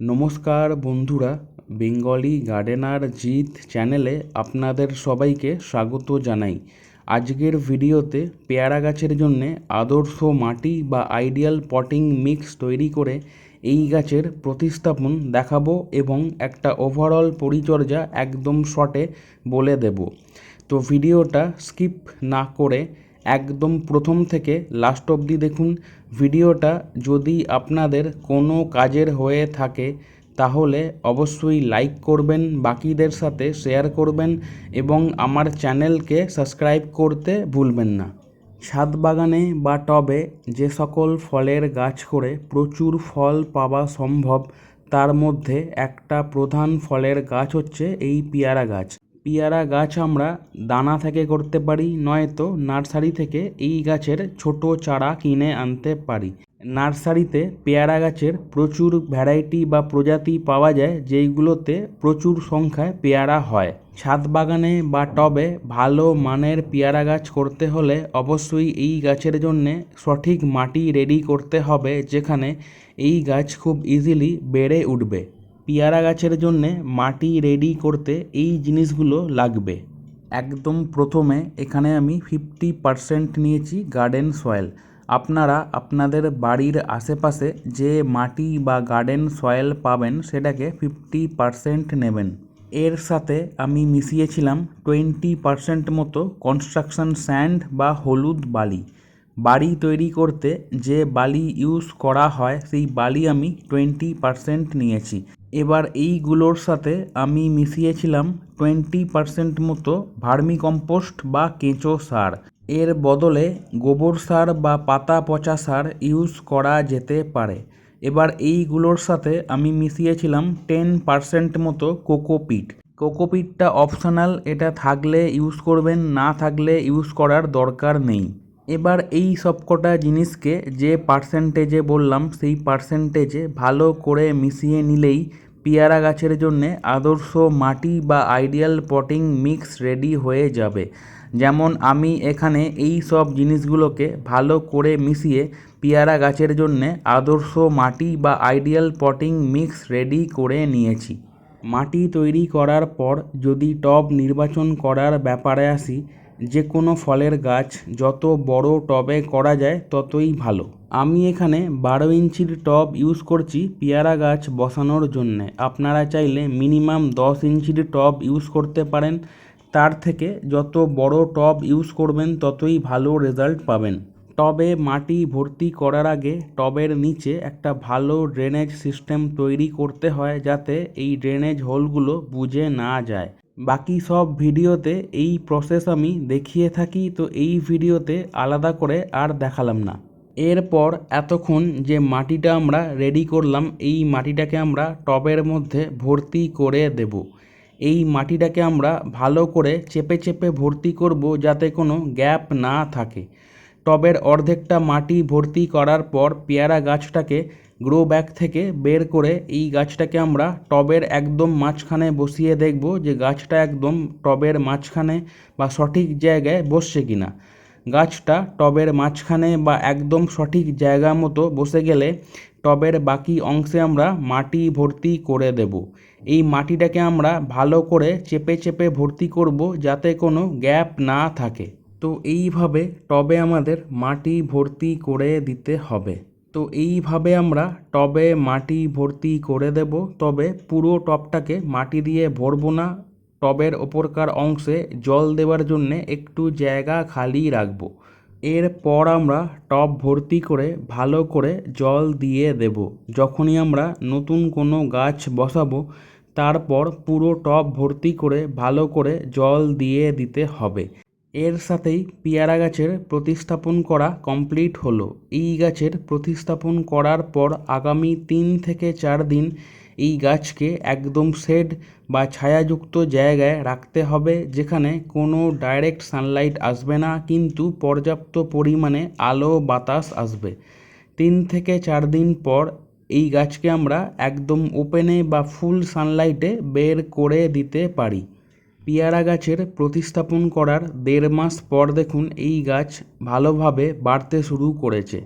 নমস্কার বন্ধুরা, Bengali gardener Jeet চ্যানেলে আপনাদের সবাইকে স্বাগত জানাই। আজকের ভিডিওতে পেয়ারা গাছের জন্যে আদর্শ মাটি বা আইডিয়াল পটিং মিক্স তৈরি করে এই গাছের প্রতিস্থাপন দেখাবো এবং একটা ওভারঅল পরিচর্যা একদম শর্টে বলে দেব। তো ভিডিওটা স্কিপ না করে একদম প্রথম থেকে লাস্ট অবধি দেখুন। ভিডিওটা যদি আপনাদের কোনো কাজের হয়ে থাকে, তাহলে অবশ্যই লাইক করবেন, বাকিদের সাথে শেয়ার করবেন এবং আমার চ্যানেলকে সাবস্ক্রাইব করতে ভুলবেন না। ছাদ বাগানে বা টবে যে সকল ফলের গাছ করে প্রচুর ফল পাওয়া সম্ভব, তার মধ্যে একটা প্রধান ফলের গাছ হচ্ছে এই পেয়ারা গাছ। পেয়ারা গাছ আমরা দানা থেকে করতে পারি, নয়তো নার্সারি থেকে এই গাছের ছোট চারা কিনে আনতে পারি। নার্সারিতে পেয়ারা গাছের প্রচুর ভ্যারাইটি বা প্রজাতি পাওয়া যায়, যেইগুলোতে প্রচুর সংখ্যায় পেয়ারা হয়। ছাদ বাগানে বা টবে ভালো মানের পেয়ারা গাছ করতে হলে অবশ্যই এই গাছের জন্যে সঠিক মাটি রেডি করতে হবে, যেখানে এই গাছ খুব ইজিলি বেড়ে উঠবে। পেয়ারা গাছের জন্যে মাটি রেডি করতে এই জিনিসগুলো লাগবে। একদম প্রথমে এখানে আমি ফিফটি পারসেন্ট নিয়েছি গার্ডেন সয়েল আপনারা আপনাদের বাড়ির আশেপাশে যে মাটি বা গার্ডেন সয়েল পাবেন সেটাকে ফিফটি পারসেন্ট নেবেন। এর সাথে আমি মিশিয়েছিলাম টোয়েন্টি পারসেন্ট মতো কনস্ট্রাকশন স্যান্ড বা হলুদ বালি। বাড়ি তৈরি করতে যে বালি ইউজ করা হয়, সেই বালি আমি টোয়েন্টি পারসেন্ট নিয়েছি। এবার এইগুলোর সাথে আমি মিশিয়েছিলাম টোয়েন্টি পারসেন্ট মতো ভার্মি কম্পোস্ট বা কেঁচো সার। এর বদলে গোবর সার বা পাতা পচা সার ইউজ করা যেতে পারে। এবার এইগুলোর সাথে আমি মিশিয়েছিলাম টেন পারসেন্ট মতো কোকোপিট কোকোপিটটা অপশনাল এটা থাকলে ইউজ করবেন, না থাকলে ইউজ করার দরকার নেই। এবার এই সবকটা জিনিসকে যে পার্সেন্টেজে বললাম, সেই পার্সেন্টেজে ভালো করে মিশিয়ে নিলেই পেয়ারা গাছের জন্যে আদর্শ মাটি বা আইডিয়াল পটিং মিক্স রেডি হয়ে যাবে। যেমন আমি এখানে এই সব জিনিসগুলোকে ভালো করে মিশিয়ে পেয়ারা গাছের জন্যে আদর্শ মাটি বা আইডিয়াল পটিং মিক্স রেডি করে নিয়েছি। মাটি তৈরি করার পর যদি টব নির্বাচন করার ব্যাপারে আসি যে কোনো ফলের গাছ যত বড় টবে করা যায় ততই ভালো। আমি এখানে বারো ইঞ্চির টব ইউজ করছি পেয়ারা গাছ বসানোর জন্যে। আপনারা চাইলে মিনিমাম দশ ইঞ্চির টব ইউজ করতে পারেন। তার থেকে যত বড় টব ইউজ করবেন ততই ভালো রেজাল্ট পাবেন। টবে মাটি ভর্তি করার আগে টবের নিচে একটা ভালো ড্রেনেজ সিস্টেম তৈরি করতে হয় যাতে এই ড্রেনেজ হোলগুলো বুঝে না যায়। বাকি সব ভিডিওতে এই প্রসেস আমি দেখিয়ে থাকি, তো এই ভিডিওতে আলাদা করে আর দেখালাম না। এরপর এতক্ষণ যে মাটিটা আমরা রেডি করলাম, এই মাটিটাকে আমরা টবের মধ্যে ভর্তি করে দেব। এই মাটিটাকে আমরা ভালো করে চেপে চেপে ভর্তি করব যাতে কোনো গ্যাপ না থাকে। টবের অর্ধেকটা মাটি ভর্তি করার পর পেয়ারা গাছটাকে গ্রো ব্যাগ থেকে বের করে এই গাছটাকে আমরা টবের একদম মাঝখানে বসিয়ে দেখব যে গাছটা একদম টবের মাঝখানে বা সঠিক জায়গায় বসছে কিনা। গাছটা টবের মাঝখানে বা একদম সঠিক জায়গা মতো বসে গেলে টবের বাকি অংশে আমরা মাটি ভর্তি করে দেব। এই মাটিটাকে আমরা ভালো করে চেপে চেপে ভর্তি করব যাতে কোনো গ্যাপ না থাকে। তো এইভাবে টবে আমাদের মাটি ভর্তি করে দিতে হবে। তো এইভাবে আমরা টবে মাটি ভর্তি করে দেব। তবে পুরো টবটাকে মাটি দিয়ে ভরবো না। টবের ওপরকার অংশে জল দেওয়ার জন্যে একটু জায়গা খালি রাখব। এরপর আমরা টব ভর্তি করে ভালো করে জল দিয়ে দেব। যখনই আমরা নতুন কোনো গাছ বসাবো, তারপর পুরো টব ভর্তি করে ভালো করে জল দিয়ে দিতে হবে। এর সাথেই পেয়ারা গাছের প্রতিস্থাপন করা কমপ্লিট হলো। এই গাছের প্রতিস্থাপন করার পর আগামী তিন থেকে চার দিন এই গাছকে একদম শেড বা ছায়াযুক্ত জায়গায় রাখতে হবে, যেখানে কোনো ডাইরেক্ট সানলাইট আসবে না, কিন্তু পর্যাপ্ত পরিমাণে আলো বাতাস আসবে। তিন থেকে চার দিন পর এই গাছকে আমরা একদম ওপেনে বা ফুল সানলাইটে বের করে দিতে পারি। পেয়ারা গাছের প্রতিস্থাপন করার দেড় মাস পর দেখুন এই গাছ ভালোভাবে বাড়তে শুরু করেছে।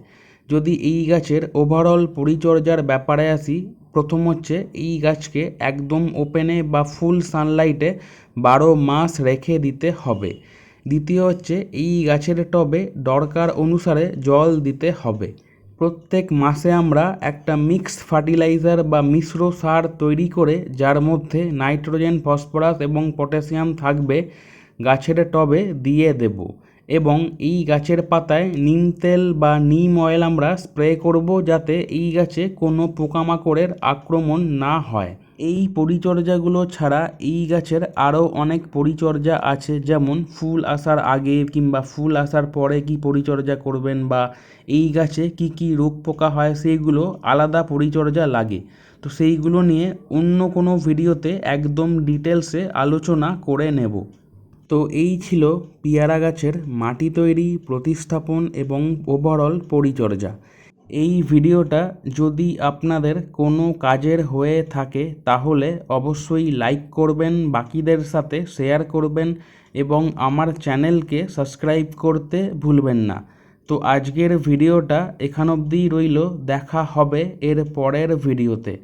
যদি এই গাছের ওভারঅল পরিচর্যার ব্যাপারে আসি, প্রথম হচ্ছে এই গাছকে একদম ওপেনে বা ফুল সানলাইটে বারো মাস রেখে দিতে হবে। দ্বিতীয় হচ্ছে এই গাছের টবে দরকার অনুসারে জল দিতে হবে। প্রত্যেক মাসে আমরা একটা মিক্সড ফার্টিলাইজার বা মিশ্র সার তৈরি করে, যার মধ্যে নাইট্রোজেন, ফসফরাস এবং পটাশিয়াম থাকবে, গাছের টবে দিয়ে দেব। এবং এই গাছের পাতায় নিম তেল বা নিম অয়েল আমরা স্প্রে করব যাতে এই গাছে কোনো পোকামাকড়ের আক্রমণ না হয়। এই পরিচর্যাগুলো ছাড়া এই গাছের আরও অনেক পরিচর্যা আছে, যেমন ফুল আসার আগে কিংবা ফুল আসার পরে কি পরিচর্যা করবেন বা এই গাছে কি কি রোগ পোকা হয় সেইগুলো আলাদা পরিচর্যা লাগে। তো সেইগুলো নিয়ে অন্য কোনো ভিডিওতে একদম ডিটেলসে আলোচনা করে নেব। তো এই ছিল পিয়ারা গাছের মাটি তৈরি, প্রতিস্থাপন এবং ওভারঅল পরিচর্যা। এই ভিডিওটা যদি আপনাদের কোনো কাজের হয়ে থাকে, তাহলে অবশ্যই লাইক করবেন, বাকিদের সাথে শেয়ার করবেন এবং আমার চ্যানেলকে সাবস্ক্রাইব করতে ভুলবেন না। তো আজকের ভিডিওটা এখান অবধিই রইল, দেখা হবে এর পরের ভিডিওতে।